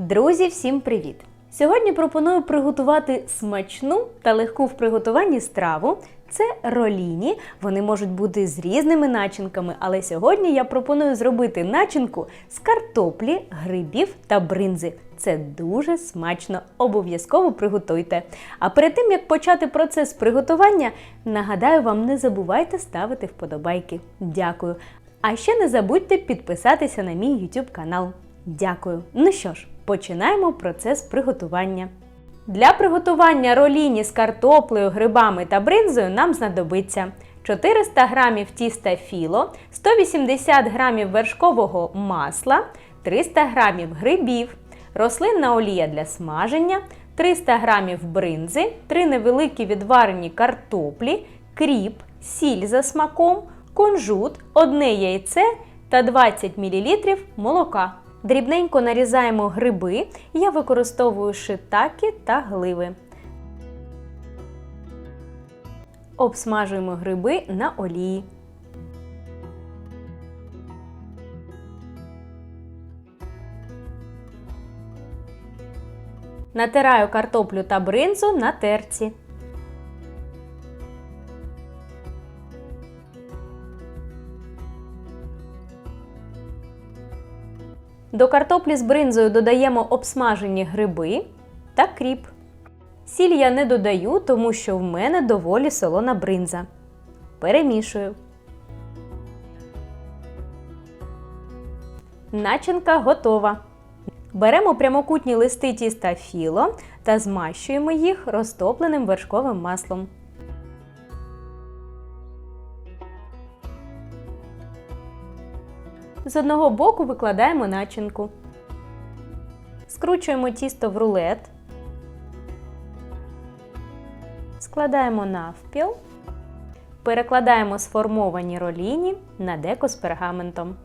Друзі, всім привіт! Сьогодні пропоную приготувати смачну та легку в приготуванні страву. Це роліні. Вони можуть бути з різними начинками, але сьогодні я пропоную зробити начинку з картоплі, грибів та бринзи. Це дуже смачно, обов'язково приготуйте. А перед тим як почати процес приготування, нагадаю вам, не забувайте ставити вподобайки. Дякую. А ще не забудьте підписатися на мій YouTube канал. Дякую. Ну що ж, починаємо процес приготування. Для приготування роліні з картоплею, грибами та бринзою нам знадобиться 400 г тіста філо, 180 г вершкового масла, 300 г грибів, рослинна олія для смаження, 300 г бринзи, 3 невеликі відварені картоплі, кріп, сіль за смаком, кунжут, одне яйце та 20 мл молока. Дрібненько нарізаємо гриби. Я використовую шитаки та гливи. Обсмажуємо гриби на олії. Натираю картоплю та бринзу на терці. До картоплі з бринзою додаємо обсмажені гриби та кріп. Сіль я не додаю, тому що в мене доволі солона бринза. Перемішую. Начинка готова. Беремо прямокутні листи тіста філо та змащуємо їх розтопленим вершковим маслом. З одного боку викладаємо начинку. Скручуємо тісто в рулет. Складаємо навпіл. Перекладаємо сформовані роліні на деко з пергаментом.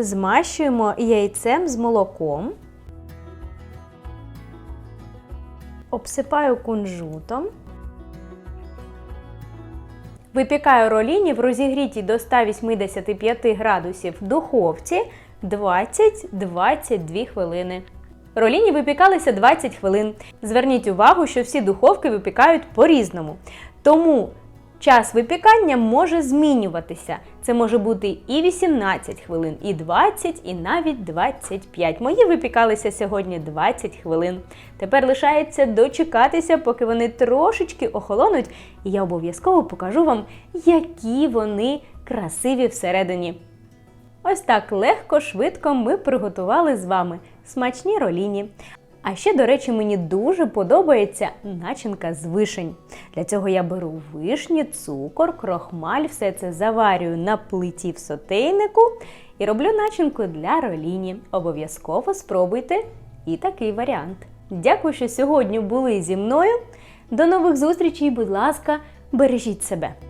Змащуємо яйцем з молоком. Обсипаю кунжутом. Випікаю роліні в розігрітій до 185 градусів духовці 20-22 хвилини. Роліні випікалися 20 хвилин. Зверніть увагу, що всі духовки випікають по-різному. Тому час випікання може змінюватися. Це може бути і 18 хвилин, і 20, і навіть 25. Мої випікалися сьогодні 20 хвилин. Тепер лишається дочекатися, поки вони трошечки охолонуть, і я обов'язково покажу вам, які вони красиві всередині. Ось так легко, швидко ми приготували з вами смачні роліні. А ще, до речі, мені дуже подобається начинка з вишень. Для цього я беру вишні, цукор, крохмаль, все це заварюю на плиті в сотейнику і роблю начинку для роліні. Обов'язково спробуйте і такий варіант. Дякую, що сьогодні були зі мною. До нових зустрічей, будь ласка, бережіть себе!